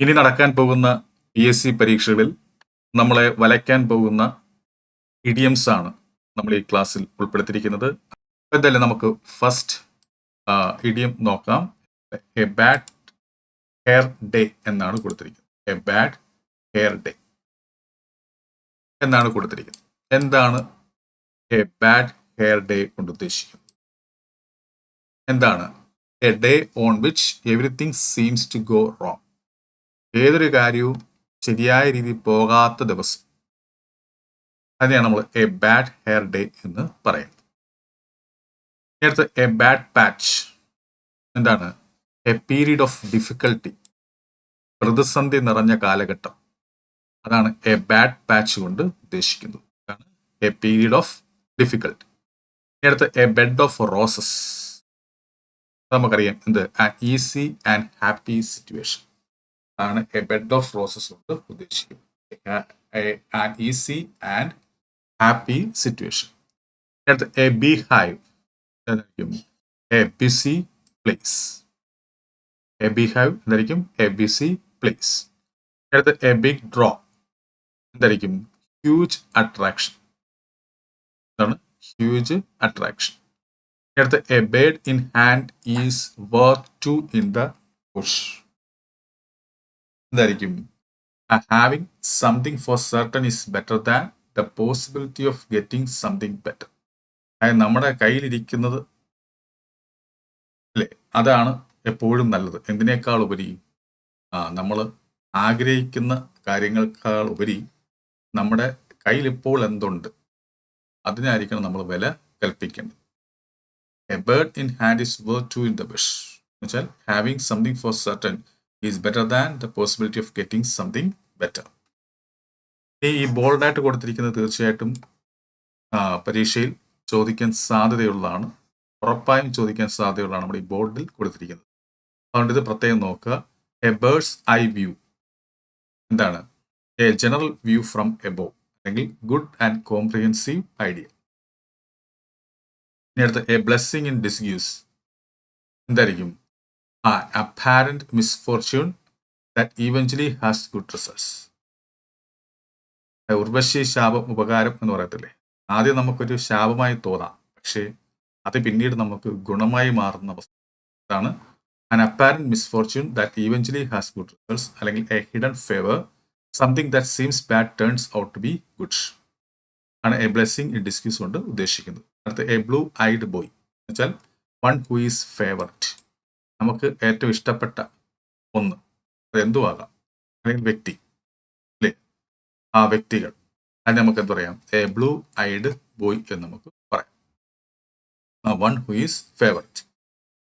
ഇനി നടക്കാൻ പോകുന്ന പി എസ് സി പരീക്ഷകളിൽ നമ്മളെ വലയ്ക്കാൻ പോകുന്ന ഇഡിയംസ് ആണ് നമ്മൾ ഈ ക്ലാസ്സിൽ ഉൾപ്പെടുത്തിയിരിക്കുന്നത്. എന്തായാലും നമുക്ക് ഫസ്റ്റ് ഇഡിയം നോക്കാം. എ ബാഡ് ഹെയർ ഡേ എന്നാണ് കൊടുത്തിരിക്കുന്നത്. എ ബാഡ് ഹെയർ ഡേ എന്നാണ് കൊടുത്തിരിക്കുന്നത്. എന്താണ് എ ബാഡ് ഹെയർ ഡേ കൊണ്ട് ഉദ്ദേശിക്കുന്നത്? എന്താണ്? A day on which everything seems to go wrong ഏതൊരു കാര്യവും ശരിയായ രീതിയിൽ പോകാത്ത ദിവസം. അതിനെയാണ് നമ്മൾ എ ബാഡ് ഹെയർ ഡേ എന്ന് പറയുന്നത്. നേരത്തെ എ ബാഡ് പാച്ച് എന്താണ്? എ പീരീഡ് ഓഫ് ഡിഫിക്കൽട്ടി പ്രതിസന്ധി നിറഞ്ഞ കാലഘട്ടം. അതാണ് എ ബാഡ് പാച്ച് കൊണ്ട് ഉദ്ദേശിക്കുന്നത്. അതാണ് എ പീരീഡ് ഓഫ് ഡിഫിക്കൽട്ടി നേരത്തെ എ ബെഡ് ഓഫ് റോസസ് നമുക്കറിയാം എന്ത്? ഈസി ആൻഡ് ഹാപ്പി സിറ്റുവേഷൻ ആണ് എ ബെഡ് ഓഫ് റോസസ് കൊണ്ട് ഉദ്ദേശിക്കുന്നത്. ഈസി ആൻഡ് ഹാപ്പി സിറ്റുവേഷൻ അടുത്ത് എ ബി ഹൈവ് എന്തായിരിക്കും? A busy place a beehive എന്തായിരിക്കും? എ ബി സി പ്ലേസ് അടുത്ത് എ ബിഗ് ഡ്രോ എന്തായിരിക്കും? ഹ്യൂജ് അട്രാക്ഷൻ എന്താണ് ഹ്യൂജ് അട്രാക്ഷൻ അടുത്ത് a bird in hand is worth two in the bush എന്തായിരിക്കും? Having something for certain is better than the possibility of getting something better അതായത് നമ്മുടെ കയ്യിലിരിക്കുന്നത് അല്ലേ അതാണ് എപ്പോഴും നല്ലത്. എന്തിനേക്കാൾ ഉപരി? നമ്മൾ ആഗ്രഹിക്കുന്ന കാര്യങ്ങൾക്കാൾ ഉപരി നമ്മുടെ കയ്യിൽ ഇപ്പോൾ എന്തുണ്ട്? അതിനായിരിക്കണം നമ്മൾ വില കൽപ്പിക്കേണ്ടത്. A bird in hand is worth two in the bush എന്നുവെച്ചാൽ having something for certain is better than the possibility of getting something better. ഈ ബോൾഡായിട്ട് കൊടുത്തിരിക്കുന്നത് തീർച്ചയായിട്ടും പരീക്ഷയിൽ ചോദിക്കാൻ സാധ്യതയുള്ളതാണ്. ഉറപ്പായും ചോദിക്കാൻ സാധ്യതയുള്ളതാണ് നമ്മുടെ ഈ ബോർഡിൽ കൊടുത്തിരിക്കുന്നത്. അതുകൊണ്ട് ഇത് പ്രത്യേകം നോക്കുക. എ ബേഴ്സ് ഐ വ്യൂ എന്താണ്? A general view from above അല്ലെങ്കിൽ ഗുഡ് ആൻഡ് കോംപ്രിഹെൻസീവ് ഐഡിയ ഇനി അടുത്ത് എ ബ്ലെസ്സിങ് ഇൻ ഡിസ്ഗ്യൂസ് എന്തായിരിക്കും? An apparent misfortune that eventually has good results Urvashi ശാപം ഉപകാരം എന്ന് പറയത്തില്ലേ? ആദ്യം നമുക്കൊരു ശാപമായി തോന്നാം. പക്ഷേ അത് പിന്നീട് നമുക്ക് ഗുണമായി മാറുന്ന അവസ്ഥ അതാണ് an apparent misfortune that eventually has good results അല്ലെങ്കിൽ a hidden favour something that seems bad turns out to be good ആണ് എ ബ്ലെസ്സിങ് ഇൻ ഡിസ്ക്യൂസ് കൊണ്ട് ഉദ്ദേശിക്കുന്നത്. അടുത്ത എ ബ്ലൂ ഐഡ് ബോയ് എന്ന് വെച്ചാൽ വൺ ഹു ഈസ് ഫേവററ്റ് നമുക്ക് ഏറ്റവും ഇഷ്ടപ്പെട്ട ഒന്ന് അത് എന്തുവാകാം അല്ലെങ്കിൽ വ്യക്തി അല്ലേ? ആ വ്യക്തികൾ. അതിന് നമുക്ക് എന്ത് പറയാം? എ ബ്ലൂ ഐഡ് ബോയ് എന്ന് നമുക്ക് പറയാം. One who is favourite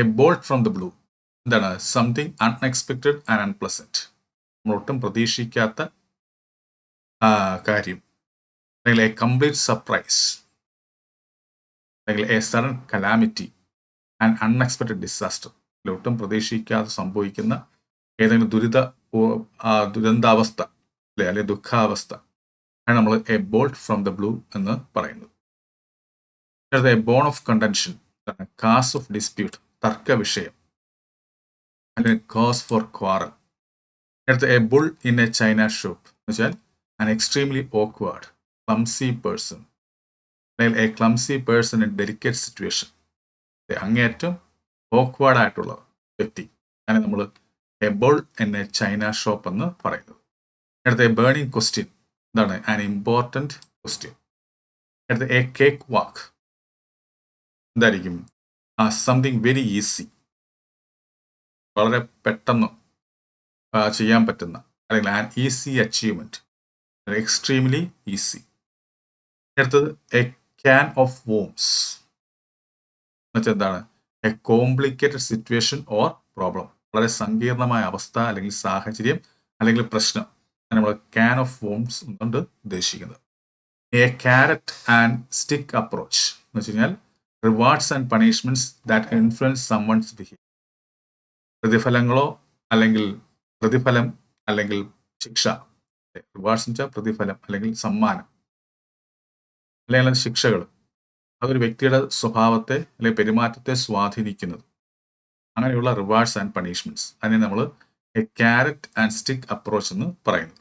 A bolt from the blue എന്താണ്? സംതിങ് അൺഎക്സ്പെക്റ്റഡ് ആൻഡ് അൺപ്ലസന്റ് നമ്മളൊട്ടും പ്രതീക്ഷിക്കാത്ത കാര്യം. അല്ലെങ്കിൽ എ കംപ്ലീറ്റ് സർപ്രൈസ് അല്ലെങ്കിൽ a sudden calamity and unexpected disaster ഒട്ടും പ്രതീക്ഷിക്കാതെ സംഭവിക്കുന്ന ഏതെങ്കിലും ദുരിത ദുരന്താവസ്ഥ അല്ലെ അല്ലെങ്കിൽ ദുഃഖാവസ്ഥ. ആണ് നമ്മൾ a bolt from the blue എന്ന് പറയുന്നത്. A bone of contention cause of dispute തർക്ക വിഷയം അല്ലെങ്കിൽ കോസ് ഫോർ ക്വാറൽ അടുത്ത a bull in a china shop എന്ന് വെച്ചാൽ an extremely awkward clumsy person അല്ലെങ്കിൽ a clumsy person in delicate situation അങ്ങേറ്റം ഓക്വേർഡ് ആയിട്ടുള്ള വ്യക്തി. അങ്ങനെ നമ്മൾ a bull in a china shop എന്ന് പറയുന്നത്. അടുത്ത എ ബേണിംഗ് ക്വസ്റ്റ്യൻ എന്താണ്? ആൻ ഇമ്പോർട്ടന്റ് ക്വസ്റ്റ്യൻ അടുത്ത എ കേക്ക് വാക്ക് എന്തായിരിക്കും? ആ സംതിങ് വെരി ഈസി വളരെ പെട്ടെന്ന് ചെയ്യാൻ പറ്റുന്ന അല്ലെങ്കിൽ an easy achievement extremely easy അടുത്തത് എ ക്യാൻ ഓഫ് വോംസ് എന്നുവെച്ചാൽ എന്താണ്? A complicated situation or problem വളരെ സങ്കീർണമായ അവസ്ഥ അല്ലെങ്കിൽ സാഹചര്യം അല്ലെങ്കിൽ പ്രശ്നം. നമ്മൾ ക്യാൻ ഓഫ് വോംസ് എന്നുകൊണ്ട് ഉദ്ദേശിക്കുന്നത്. A carrot and stick approach എന്ന് വെച്ച് കഴിഞ്ഞാൽ rewards and punishments that influence someone's behave പ്രതിഫലങ്ങളോ അല്ലെങ്കിൽ പ്രതിഫലം അല്ലെങ്കിൽ ശിക്ഷ. റിവാർഡ്സ് എന്ന് വെച്ചാൽ പ്രതിഫലം അല്ലെങ്കിൽ സമ്മാനം. അല്ലെങ്കിൽ ശിക്ഷകൾ. അതൊരു വ്യക്തിയുടെ സ്വഭാവത്തെ അല്ലെങ്കിൽ പെരുമാറ്റത്തെ സ്വാധീനിക്കുന്നത്. അങ്ങനെയുള്ള റിവാർഡ്സ് ആൻഡ് പണിഷ്മെന്റ്സ് അതിനെ നമ്മൾ a carrot and stick approach എന്ന് പറയുന്നു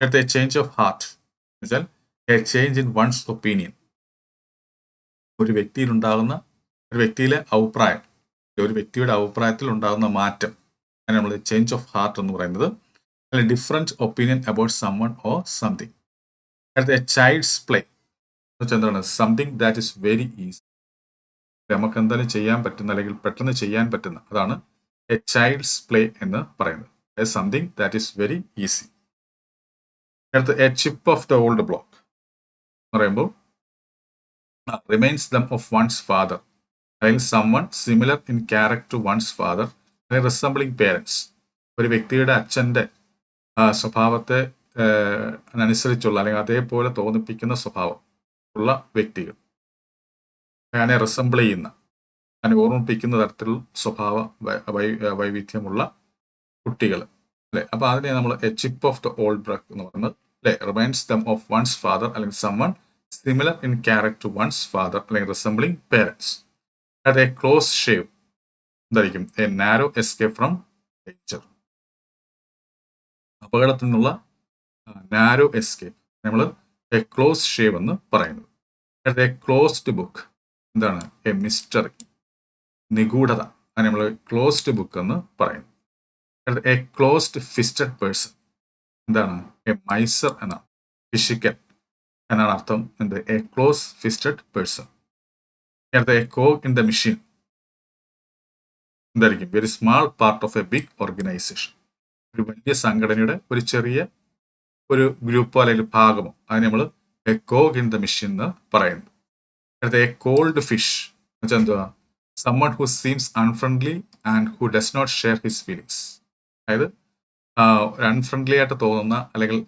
അടുത്ത എ ചേഞ്ച് ഓഫ് ഹാർട്ട് വെച്ചാൽ a change in one's opinion ഒരു വ്യക്തിയിൽ ഉണ്ടാകുന്ന ഒരു വ്യക്തിയിലെ അഭിപ്രായം ഒരു വ്യക്തിയുടെ അഭിപ്രായത്തിൽ ഉണ്ടാകുന്ന മാറ്റം അങ്ങനെ നമ്മൾ ചേഞ്ച് ഓഫ് ഹാർട്ട് എന്ന് പറയുന്നത്. അല്ലെങ്കിൽ different opinion about someone or something അടുത്ത ചൈൽഡ്സ് പ്ലേ എന്താണ്? Something that is very easy നമുക്ക് എന്തായാലും ചെയ്യാൻ പറ്റുന്ന അല്ലെങ്കിൽ പെട്ടെന്ന് ചെയ്യാൻ പറ്റുന്ന അതാണ് എ ചൈൽഡ്സ് പ്ലേ എന്ന് പറയുന്നത്. Something that is very easy അടുത്ത് a chip of the old block എന്ന് പറയുമ്പോൾ ദം ഓഫ് വൺസ് ഫാദർ അല്ലെങ്കിൽ someone similar in character to one's father അല്ലെങ്കിൽ റിസംബ്ലിംഗ് പേരൻസ് ഒരു വ്യക്തിയുടെ അച്ഛന്റെ സ്വഭാവത്തെ അനുസരിച്ചുള്ള അല്ലെങ്കിൽ അതേപോലെ തോന്നിപ്പിക്കുന്ന സ്വഭാവം ഉള്ള വ്യക്തികൾ. അങ്ങനെ റിസംബിൾ ചെയ്യുന്ന അങ്ങനെ ഓർമ്മിപ്പിക്കുന്ന തരത്തിലുള്ള സ്വഭാവ വൈവിധ്യമുള്ള കുട്ടികൾ. അല്ലെ? അപ്പോൾ അതിനെ നമ്മൾ a chip off the old block എന്ന് പറയുന്നത്. അല്ലെ? Reminds them of one's father അല്ലെങ്കിൽ someone similar in character one's father അല്ലെങ്കിൽ റിസംബ്ലിംഗ് പേരൻസ് അത് എ ക്ലോസ് ഷേവ് എന്തായിരിക്കും a narrow escape from danger അപകടത്തിൽ നിന്നുള്ള നാരോ എസ്കേപ്പ് നമ്മൾ എ ക്ലോസ് ഷേവ് എന്ന് പറയുന്നത്. അത് എ ക്ലോസ്ഡ് ബുക്ക് എന്താണ്? എ മിസ്റ്ററി നിഗൂഢത. അത് നമ്മൾ ക്ലോസ്ഡ് ബുക്ക് എന്ന് പറയുന്നു. അടുത്ത എ ക്ലോസ്ഡ് ഫിസ്റ്റഡ് പേഴ്സൺ എന്താണ്? എ മൈസർ എന്നാണ് ഫിഷിക്കൽ എന്നാണ് അർത്ഥം. എന്ത്? എ ക്ലോസ് ഫിസ്റ്റഡ് പേഴ്സൺ അടുത്ത a cog in the machine എന്തായിരിക്കും? Very small part of a big organisation ഒരു വലിയ സംഘടനയുടെ ഒരു ചെറിയ ഒരു ഗ്രൂപ്പോ അല്ലെങ്കിൽ ഭാഗമോ. അതിന് നമ്മൾ a cog in the machine എന്ന് പറയുന്നത് അടുത്ത എ കോൾഡ് ഫിഷ് എന്നുവെച്ചാൽ എന്തുവാ? Someone who seems unfriendly and who does not share his feelings അതായത് അൺഫ്രണ്ട്ലി ആയിട്ട് തോന്നുന്ന അല്ലെങ്കിൽ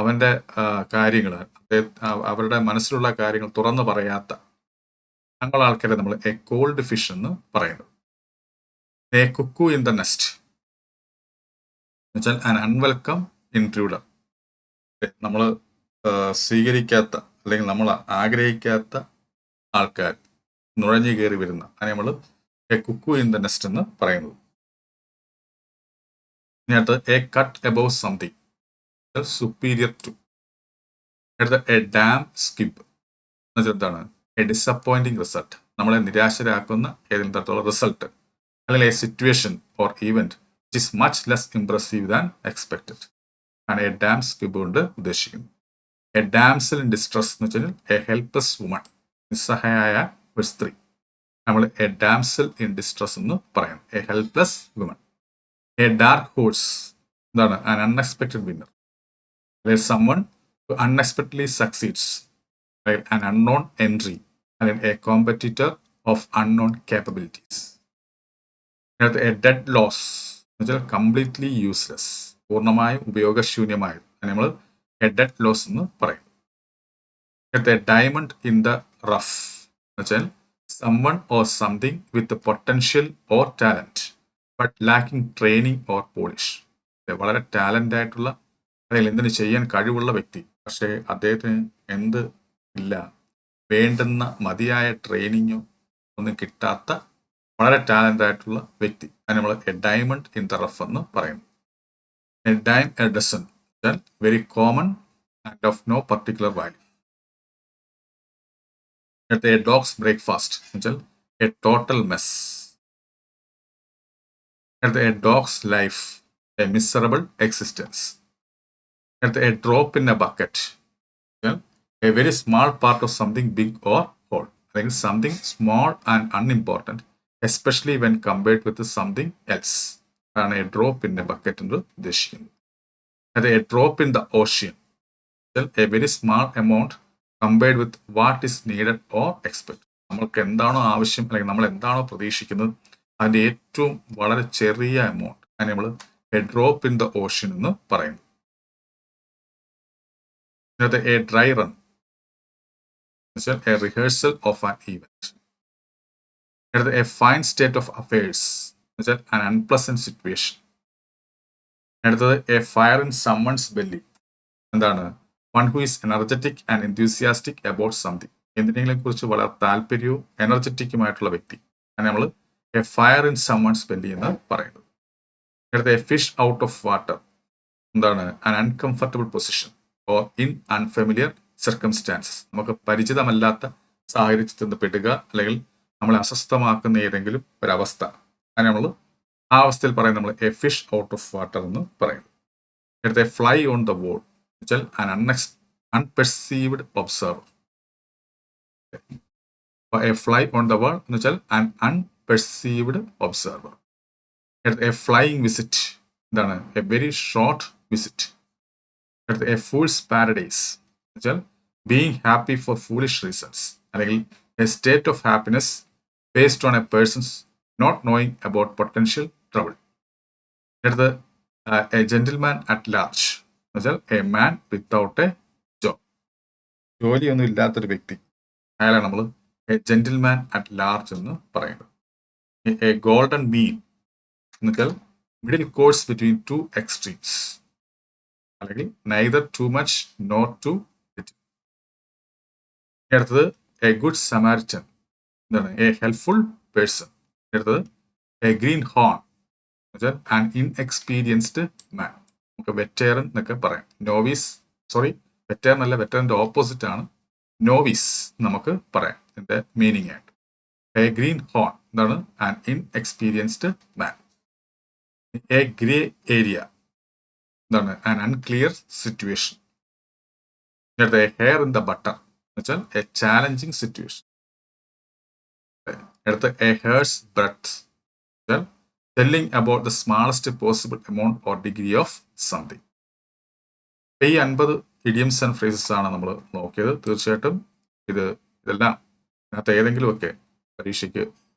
അവന്റെ കാര്യങ്ങൾ അവരുടെ മനസ്സിലുള്ള കാര്യങ്ങൾ തുറന്നു പറയാത്ത അങ്ങനെയുള്ള ആൾക്കാരെ നമ്മൾ എ കോൾഡ് ഫിഷ് എന്ന് പറയുന്നത് a cuckoo in the nest എന്നുവെച്ചാൽ ആൻ അൺവെൽക്കം ഇൻട്രൂഡർ നമ്മൾ സ്വീകരിക്കാത്ത അല്ലെങ്കിൽ നമ്മൾ ആഗ്രഹിക്കാത്ത ആൾക്കാർ നുഴഞ്ഞു കയറി വരുന്ന അതിനെ നമ്മൾ a cuckoo in the nest എന്ന് പറയുന്നത്. ഇനി അടുത്ത് a cut above something superior to അടുത്ത എ ഡാം സ്കിപ്പ് എന്നുവെച്ചാൽ എന്താണ് എ ഡിസപ്പോയിന്റിംഗ് റിസൾട്ട് നമ്മളെ നിരാശരാക്കുന്ന ഏതെങ്കിലും തരത്തിലുള്ള റിസൾട്ട് അല്ലെങ്കിൽ a situation or event it is much less impressive than expected ആണ് എ ഡാം സ്കിബ് കൊണ്ട് ഉദ്ദേശിക്കുന്നത്. എ ഡാംസിൽ ഡിസ്ട്രസ് എന്ന് വെച്ചാൽ എ ഹെൽപ്ലെസ് വുമൺ നിസ്സഹായ ഒരു സ്ത്രീ. നമ്മൾ എ ഡാംസിൽ ഇൻ ഡിസ്ട്രസ് എന്ന് പറയാം a helpless woman a dark horse എന്താണ് an unexpected winner someone unexpectedly succeeds an unknown entry അല്ലെങ്കിൽ a competitor of unknown capabilities അതിനകത്ത് എ ഡെഡ് ലോസ് എന്ന് വെച്ചാൽ കംപ്ലീറ്റ്ലി യൂസ്ലെസ് പൂർണമായും ഉപയോഗശൂന്യമായത് നമ്മൾ എ ഡെഡ് ലോസ് എന്ന് പറയും. അടുത്ത ഡയമണ്ട് ഇൻ ദ റഫ് എന്ന് വെച്ചാൽ someone or something with potential or talent but lacking training or polish വളരെ ടാലന്റ് ആയിട്ടുള്ള അല്ലെങ്കിൽ എന്തിനു ചെയ്യാൻ കഴിവുള്ള വ്യക്തി. പക്ഷേ അദ്ദേഹത്തിന് എന്ത് ഇല്ല. വേണ്ടുന്ന മതിയായ ട്രെയിനിങ്ങോ ഒന്നും കിട്ടാത്ത വളരെ ടാലന്റ് ആയിട്ടുള്ള വ്യക്തി. അതിന് നമ്മൾ a diamond in the rough എന്ന് പറയുന്നു. A dime a dozen. Very common and of no particular value. അടുത്ത എ ഡോഗ്സ് ബ്രേക്ക്ഫാസ്റ്റ്. എന്നുവെച്ചാൽ എ ടോട്ടൽ മെസ്. അടുത്ത a dog's life. A miserable existence. അടുത്ത a drop in a bucket a very small part of something big or whole അല്ലെങ്കിൽ something small and unimportant especially when compared with something else ആണ് a drop in a bucket എന്ന് ഉദ്ദേശിക്കുന്നത് അത് a drop in the ocean a very small amount compared with what is needed or expect നമ്മൾക്ക് എന്താണോ ആവശ്യം അല്ലെങ്കിൽ നമ്മൾ എന്താണോ പ്രതീക്ഷിക്കുന്നത് അതിന്റെ ഏറ്റവും വളരെ ചെറിയ എമൗണ്ട് അതിന് നമ്മൾ a drop in the ocean എന്ന് പറയുന്നു. ഇതിനകത്ത് a dry run a rehearsal of an event അടുത്ത a fine state of affairs വെച്ചാൽ ആൻ അൺപ്ലസന്റ് സിറ്റുവേഷൻ അടുത്തത് a fire in someone's belly എന്താണ്? One who is energetic and enthusiastic about something എന്തിനെങ്കിലും കുറിച്ച് വളരെ താല്പര്യവും എനർജറ്റിക്കുമായിട്ടുള്ള വ്യക്തി. അങ്ങനെ നമ്മൾ a fire in someone's belly എന്ന് പറയുന്നത്. അടുത്ത a fish out of water എന്താണ്? An uncomfortable position or in unfamiliar circumstances നമുക്ക് പരിചിതമല്ലാത്ത സാഹചര്യത്തിൽ നിന്ന് പെടുക അല്ലെങ്കിൽ നമ്മളെ അസ്വസ്ഥമാക്കുന്ന ഏതെങ്കിലും ഒരവസ്ഥ. അങ്ങനെ നമ്മൾ ആ അവസ്ഥയിൽ പറയും നമ്മൾ a fish out of water എന്ന് പറയുന്നു അടുത്ത ഫ്ലൈ ഓൺ ദ വോൾ വെച്ചാൽ an അൺഎക്സ് unperceived observer a fly on the wall എന്ന് വെച്ചാൽ an unperceived observer a flying visit എന്താണ്? എ വെരി ഷോർട്ട് വിസിറ്റ് അടുത്ത എ ഫൂൾസ് പാരഡൈസ് വെച്ചാൽ being happy for foolish reasons അല്ലെങ്കിൽ a state of happiness based on a person's not knowing about potential trouble അടുത്ത് a gentleman at large എന്നുവെച്ചാൽ a man without a job ജോലിയൊന്നും ഇല്ലാത്തൊരു വ്യക്തി. അയാളാണ് നമ്മൾ എ ജെന്റിൽമാൻ അറ്റ് ലാർജ് എന്ന് പറയുന്നത്. എ ഗോൾഡൻ മീൻ എന്നുവെച്ചാൽ middle course between two extremes അല്ലെങ്കിൽ neither too much not too little അടുത്തത് എ ഗുഡ് സമാരിറ്റൻ എന്താണ്? എ ഹെൽപ്ഫുൾ പേഴ്സൺ അടുത്തത് എ ഗ്രീൻ ഹോൺ എന്നുവെച്ചാൽ ആൻ ഇൻഎക്സ്പീരിയൻസ്ഡ് മാൻ നമുക്ക് വെറ്റേറൻ എന്നൊക്കെ പറയാം. നോവീസ് സോറി വെറ്റേറൻ അല്ല വെറ്റേറിന്റെ ഓപ്പോസിറ്റ് ആണ്. നോവീസ് നമുക്ക് പറയാം ഇതിന്റെ മീനിങ് ആയിട്ട്. എ ഗ്രീൻ ഹോൺ എന്താണ്? An inexperienced man a grey area എന്താണ്? ആൻ അൺക്ലിയർ സിറ്റുവേഷൻ അടുത്ത ഹെയർ ഇൻ ദ ബട്ടർ വെച്ചാൽ എ ചാലഞ്ചിങ് സിറ്റുവേഷൻ അടുത്ത എ ഹേഴ്സ് ബ്രത്ത് വെച്ചാൽ telling about the smallest possible amount or degree of something ഈ അൻപത് idioms and phrases ആണ് നമ്മൾ നോക്കിയത്. തീർച്ചയായിട്ടും ഇത് ഇതെല്ലാം അതിനകത്ത് ഏതെങ്കിലുമൊക്കെ പരീക്ഷയ്ക്ക്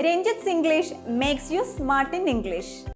Ranjith English makes you smart in English